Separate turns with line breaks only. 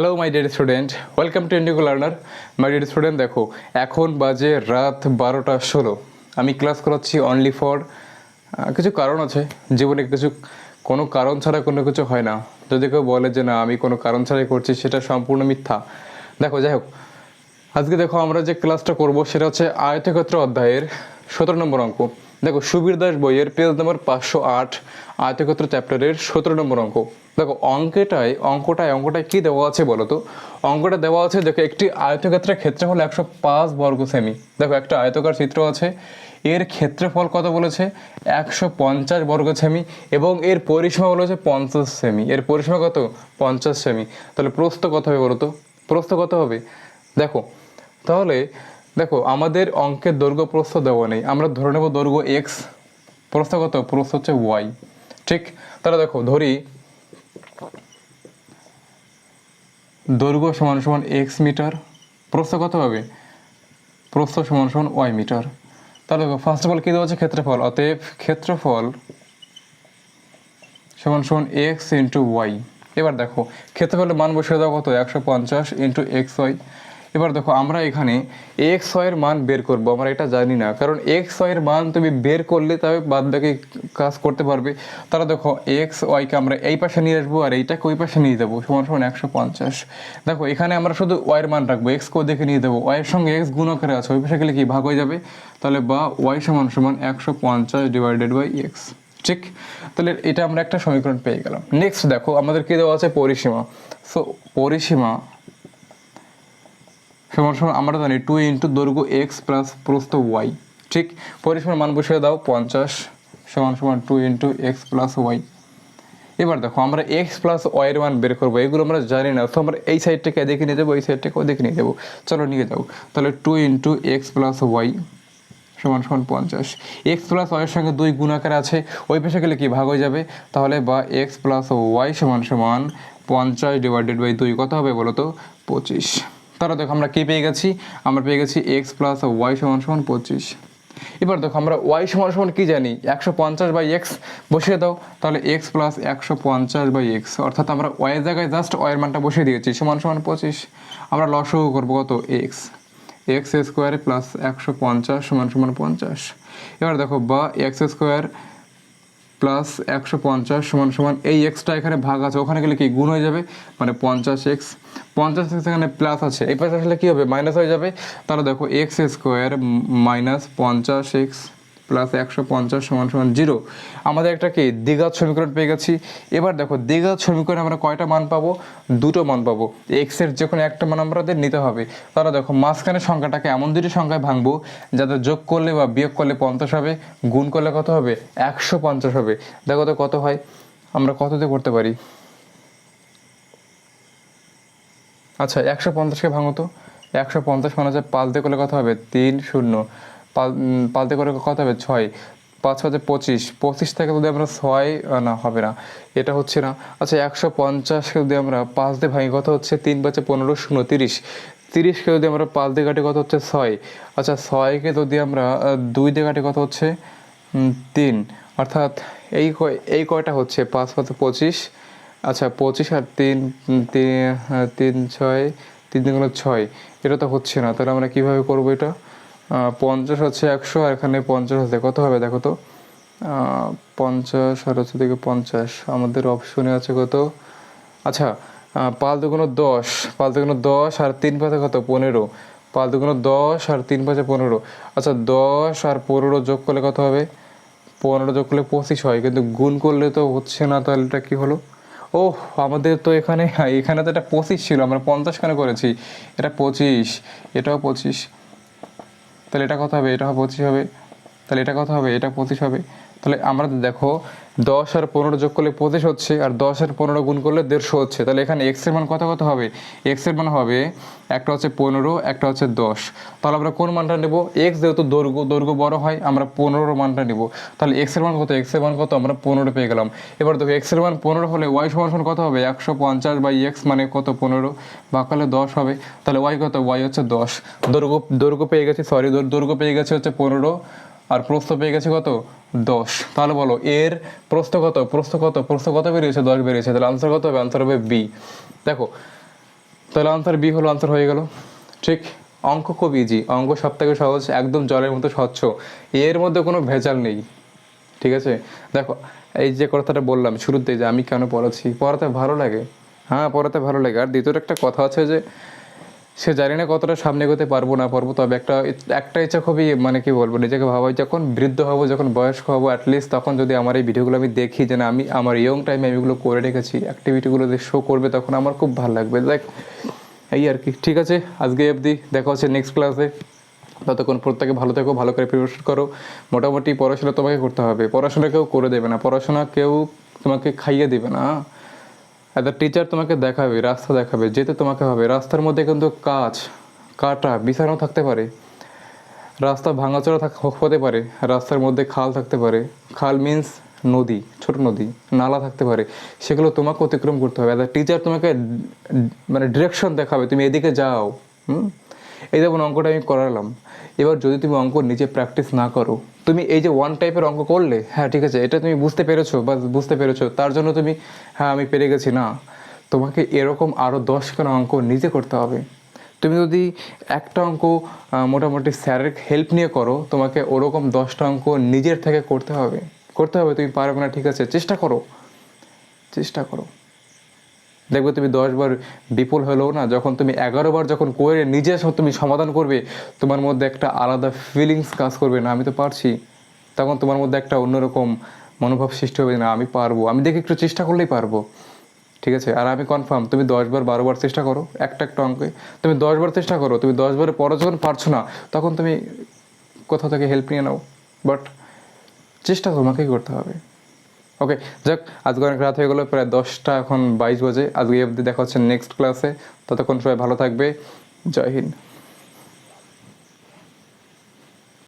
Hello my dear student welcome to Indigo learner my dear student দেখো, এখন বাজে রাত বারোটা ষোলো। আমি ক্লাস করাচ্ছি অনলি ফর কিছু কারণ আছে। জীবনে কিছু, কোনো কারণ ছাড়া কোনো কিছু হয় না। যদি কেউ বলে যে না, আমি কোনো কারণ ছাড়াই করছি, সেটা সম্পূর্ণ মিথ্যা। দেখো, যাই হোক, আজকে দেখো আমরা যে ক্লাসটা করব, সেটা হচ্ছে আয়তক্ষেত্র অধ্যায়ের সতেরো নম্বর অঙ্ক। দেখো, সুবীর দাস বইয়ের পেজ নম্বর পাঁচশো আট, আয়তক্ষেত্র চ্যাপ্টারের সতেরো নম্বর অঙ্ক। দেখো, অঙ্কেটায়, অঙ্কটায় অঙ্কটায় কি দেওয়া আছে বলো তো? অঙ্কটা দেওয়া আছে, দেখো, একটি আয়তক্ষেত্রের ক্ষেত্রফল একশো পাঁচ বর্গ সেমি। দেখো, একটা আয়তকার চিত্র আছে। এর ক্ষেত্রফল কত বলেছে? একশো পঞ্চাশ বর্গ সেমি এবং এর পরিসীমা বলেছে পঞ্চাশ সেমি। এর পরিসীমা কত? পঞ্চাশ সেমি। তাহলে প্রস্থ কত হবে বলো তো? প্রস্থ কত হবে? দেখো, তাহলে দেখো, আমাদের অঙ্কের দৈর্ঘ্য প্রস্থ দেওয়া নেই। আমরা ধরে নেব দৈর্ঘ্য এক্স প্রস্থ কত? প্রস্থ হচ্ছে ওয়াই ঠিক? তাহলে দেখো, ধরি দৈর্ঘ্য সমান সমান এক্স মিটার, প্রস্থ কত হবে? প্রস্থ সমান সমান ওয়াই মিটার। তাহলে দেখো ফার্স্ট অফ অল কী দেওয়া ক্ষেত্রফল। অতএব ক্ষেত্রফল সমান সমান এক্স ইন্টু ওয়াই এবার দেখো, ক্ষেত্রফলের মান বসিয়ে দাও কত? একশো পঞ্চাশ ইন্টু এক্স ওয়াই এবার দেখো, আমরা এখানে এক্স ওয়াইয়ের মান বের করব। আমরা এটা জানি না, কারণ এক্স ওয়াইয়ের মান তুমি বের করলে তবে বাদ বাকি কাজ করতে পারবে। তাহলে দেখো এক্স ওয়াইকে আমরা এই পাশে নিয়ে আসব আর এইটাকে ওই পাশে নিয়ে যাব, সমান সমান একশো পঞ্চাশ। দেখো, এখানে আমরা শুধু ওয়াইয়ের মান রাখব এক্সকেও দেখে নিয়ে দেবো ওয়াইয়ের সঙ্গে এক্স গুণ আকারে আছে, ওই পাশে গেলে কি ভাগ হয়ে যাবে? তাহলে বা ওয়াই সমান সমান একশো পঞ্চাশ ডিভাইডেড বাই এক্স ঠিক? তাহলে এটা আমরা একটা সমীকরণ পেয়ে গেলাম। নেক্সট দেখো, আমাদের কি দেওয়া আছে? পরিসীমা। সো পরিসীমা সমান সমান আমরা জানি টু ইন্টু দৈর্ঘ্য এক্স প্লাস প্রস্থ ওয়াই ঠিক পরিসীমার মান বসিয়ে দাও পঞ্চাশ, সমান সমান two into x plus y এবার দেখো, আমরা এক্স প্লাস ওয়াইয়ের মান বের করব, এগুলো আমরা জানি না, তো আমরা এই সাইডটাকে দেখে নিয়ে যাব, এই সাইডটাকে দেখে নিয়ে যাব। চলো নিয়ে যাও, তাহলে two into x plus y সমান সমান পঞ্চাশ। এক্স প্লাস ওয়াইয়ের সঙ্গে দুই গুণাকার আছে, ওই পেশা গেলে কি ভাগ হয়ে যাবে? তাহলে বা এক্স প্লাস ওয়াই সমান সমান পঞ্চাশ ডিভাইডেড বাই দুই কত হবে বলো তো? পঁচিশ। তাহলে দেখো আমরা কী পেয়ে গেছি? আমরা পেয়ে গেছি এক্স প্লাস ওয়াই সমান সমান পঁচিশ। এবার দেখো আমরা ওয়াই সমান সমান কী জানি? একশো পঞ্চাশ বাই এক্স বসিয়ে দাও, তাহলে এক্স প্লাস একশো পঞ্চাশ বাই এক্স অর্থাৎ আমরা ওয়াইয়ের জায়গায় জাস্ট ওয়াইয়ের মানটা বসিয়ে দিয়েছি, সমান সমান পঁচিশ। আমরা লসও করব কত? এক্স এক্স স্কোয়ার প্লাস একশো পঞ্চাশ সমান সমান পঞ্চাশ। এবার দেখো বা এক্স স্কোয়ার প্লাস একশো পঞ্চাশ সমান সমান এই এক্সটা এখানে ভাগ আছে। ওখানে গেলে কি? গুণ হয়ে যাবে? মানে পঞ্চাশ এক্স পঞ্চাশ এক্স এখানে প্লাস আছে। এই পাশে আসলে কী হবে? মাইনাস হয়ে যাবে। তাহলে দেখো এক্স স্কোয়ার মাইনাস পঞ্চাশ এক্স প্লাস একশো পঞ্চাশ সমান সমান জিরো। আমাদের একটা কি, দ্বিঘাত সমীকরণ পেয়ে গেছি। এবার দেখো, দ্বিঘাত সমীকরণে আমরা কয়টা মান পাবো? দুটো মান পাবো। এক্সের যে কোনো একটা মান আমাদের নিতে হবে। তাহলে দেখো, মাঝখানের সংখ্যাটাকে এমন দুটি সংখ্যায় ভাঙবো, যাতে যোগ করলে বা বিয়োগ করলে পঞ্চাশ হবে, গুণ করলে কত হবে? একশো পঞ্চাশ হবে। দেখো তো কত হয়? আমরা কত দিয়ে করতে পারি? আচ্ছা একশো পঞ্চাশকে ভাঙো তো। একশো পঞ্চাশ মানে হচ্ছে পাঁচ করলে কত হবে? তিন শূন্য। পাল- উম, করে কত হবে? ছয়। পাঁচ হচ্ছে পঁচিশ। পঁচিশ থেকে যদি আমরা ছয় না হবে না। এটা হচ্ছে না। আচ্ছা একশো পঞ্চাশকে যদি আমরা পাঁচ দিয়ে ভাঙি কত হচ্ছে? তিন পাঁচে পনেরো শূন্য তিরিশ। তিরিশকে যদি আমরা পাঁচ দিয়ে কাটি কত হচ্ছে? ছয়। আচ্ছা ছয়কে যদি আমরা দুই দিয়ে কাটি কত হচ্ছে? তিন। অর্থাৎ এই এই কয়টা হচ্ছে? পাঁচ পাঁচে পঁচিশ। আচ্ছা পঁচিশ আর তিন তিন ছয় তিন তিন ছয়। এটা তো হচ্ছে না। তাহলে আমরা কীভাবে করব এটা? পঞ্চাশ হচ্ছে একশো, আর এখানে পঞ্চাশ হচ্ছে, কত হবে দেখো তো? পঞ্চাশ আর হচ্ছে দিকে পঞ্চাশ। আমাদের অপশনে আছে কত? আচ্ছা পাঁচ দুগুণ দশ পাঁচ দুগুণ দশ আর তিন পাঁচে কত? পনেরো। পাঁচ দুগুণ দশ আর তিন পাঁচে পনেরো। আচ্ছা দশ আর পনেরো যোগ করলে কত হবে? পনেরো যোগ করলে পঁচিশ হয়, কিন্তু গুণ করলে তো হচ্ছে না, তাহলে এটা কী হলো? ও আমাদের তো এখানে এখানে তো এটা পঁচিশ ছিল, আমরা পঞ্চাশ খানে করেছি? এটা পঁচিশ, এটাও পঁচিশ। তাহলে এটা কত হবে এটা পঁচিশ হবে তাহলে এটা কত হবে এটা পঁচিশ হবে। তাহলে আমরা দেখো দশ আর পনেরো যোগ করলে পঁচিশ হচ্ছে, আর দশ আর পনেরো গুণ করলে দেড়শো হচ্ছে। তাহলে এখানে এক্সের মান কত কত হবে? এক্সের মান হবে একটা হচ্ছে পনেরো, একটা হচ্ছে দশ। তাহলে আমরা কোন মানটা নেব? এক্স যেহেতু দৈর্ঘ্য দৈর্ঘ্য বড় হয়, আমরা পনেরো মানটা নেব। তাহলে এক্সের মান কত? এক্সের মান কত? আমরা পনেরো পেয়ে গেলাম। এবার দেখো এক্সের মান পনেরো হলে ওয়াই সমান সমান কত হবে? একশো পঞ্চাশ বাই এক্স মানে কত? পনেরো। বাকালে দশ হবে। তাহলে ওয়াই কত? ওয়াই হচ্ছে দশ। দৈর্ঘ্য দৈর্ঘ্য পেয়ে গেছে সরি দৈর্ঘ্য পেয়ে গেছে হচ্ছে পনেরো। আর প্রস্থ পেয়ে গেছে কত? দশ। তাহলে বলো, এর প্রস্থ কত? প্রস্থ কত? কত বেরিয়েছে? দশ বেরিয়েছে। তাহলে আনসার কত হবে? আনসার হবে বি দেখো, তাহলে আনসার বি হলো আনসার হয়ে গেল। ঠিক, অঙ্ক খুব ইজি অঙ্ক সব থেকে সহজ, একদম জলের মতো স্বচ্ছ। এর মধ্যে কোনো ভেজাল নেই। ঠিক আছে? দেখো, এই যে কথাটা বললাম শুরুতে যে আমি কেন পড়াচ্ছি? পড়াতে ভালো লাগে। হ্যাঁ পড়াতে ভালো লাগে। আর দ্বিতীয় একটা কথা আছে যে সে জানি না কতটা সামনে এগোতে পারব না পারব, তবে একটা একটা ইচ্ছা খুবই মানে কি বলব, নিজেকে ভাবাই, যখন বৃদ্ধ হব, যখন বয়স্ক হব অ্যাটলিস্ট তখন যদি আমার এই ভিডিওগুলো আমি দেখি যে না, আমি, আমার ইয়ং টাইমে আমি এগুলো করে রেখেছি অ্যাক্টিভিটিগুলো যে শো করবে, তখন আমার খুব ভালো লাগবে। দেখ, এই আর কি। ঠিক আছে, আজকে অবধি দেখা হচ্ছে নেক্সট ক্লাসে ততক্ষণ প্রত্যেকে ভালো থেকো, ভালো করে প্রিপারেশন করো। মোটামুটি পড়াশোনা তোমাকে করতে হবে। পড়াশোনা কেউ করে দেবে না, পড়াশোনা কেউ তোমাকে খাইয়ে দেবে না। একটা টিচার তোমাকে দেখাবে, রাস্তা দেখাবে, যেতে তোমাকে হবে। রাস্তার মধ্যে কিন্তু কাজ, কাটা বিছানো থাকতে পারে। রাস্তা ভাঙাচোরা হতে পারে। রাস্তার মধ্যে খাল থাকতে পারে। খাল মিন্স নদী, ছোট নদী, নালা থাকতে পারে। সেগুলো তোমাকে অতিক্রম করতে হবে। একটা টিচার তোমাকে মানে ডিরেকশন দেখাবে, তুমি এদিকে যাও, হুম? এই যেমন অঙ্কটা আমি করালাম। এবার যদি তুমি অঙ্ক নিজে প্র্যাকটিস না করো, তুমি এই যে ওয়ান টাইপের অঙ্ক করলে হ্যাঁ ঠিক আছে, এটা তুমি বুঝতে পেরেছ বা বুঝতে পেরেছ, তার জন্য তুমি হ্যাঁ আমি পেরে গেছি, না। তোমাকে এরকম আরও দশখানা অঙ্ক নিজে করতে হবে। তুমি যদি একটা অঙ্ক মোটামুটি স্যারের হেল্প নিয়ে করো, তোমাকে ওরকম দশটা অঙ্ক নিজের থেকে করতে হবে। করতে হবে, তুমি পারবে না, ঠিক আছে, চেষ্টা করো। চেষ্টা করো। দেখবে তুমি দশবার বিপুল হলেও না, যখন তুমি এগারো বার যখন করে নিজে তুমি সমাধান করবে, তোমার মধ্যে একটা আলাদা ফিলিংস কাজ করবে না, আমি তো পারছি। তখন তোমার মধ্যে একটা অন্যরকম মনোভাব সৃষ্টি হবে না, আমি পারব। আমি দেখি একটু চেষ্টা করলেই পারব। ঠিক আছে? আর আমি কনফার্ম তুমি দশবার বারো বার চেষ্টা করো, একটা একটা অঙ্কে। তুমি দশবার চেষ্টা করো, তুমি দশবারে পরে যখন পারছ না, তখন তুমি কোথাও থেকে হেল্প নিয়ে নাও। বাট চেষ্টা তোমাকেই করতে হবে। ওকে যাক, আজকে অনেক রাত হয়ে গেলো, প্রায় দশটা এখন বাইশ বাজে। আজকে অবধি দেখা হচ্ছে নেক্সট ক্লাসে ততক্ষণ সবাই ভালো থাকবে। জয় হিন্দ।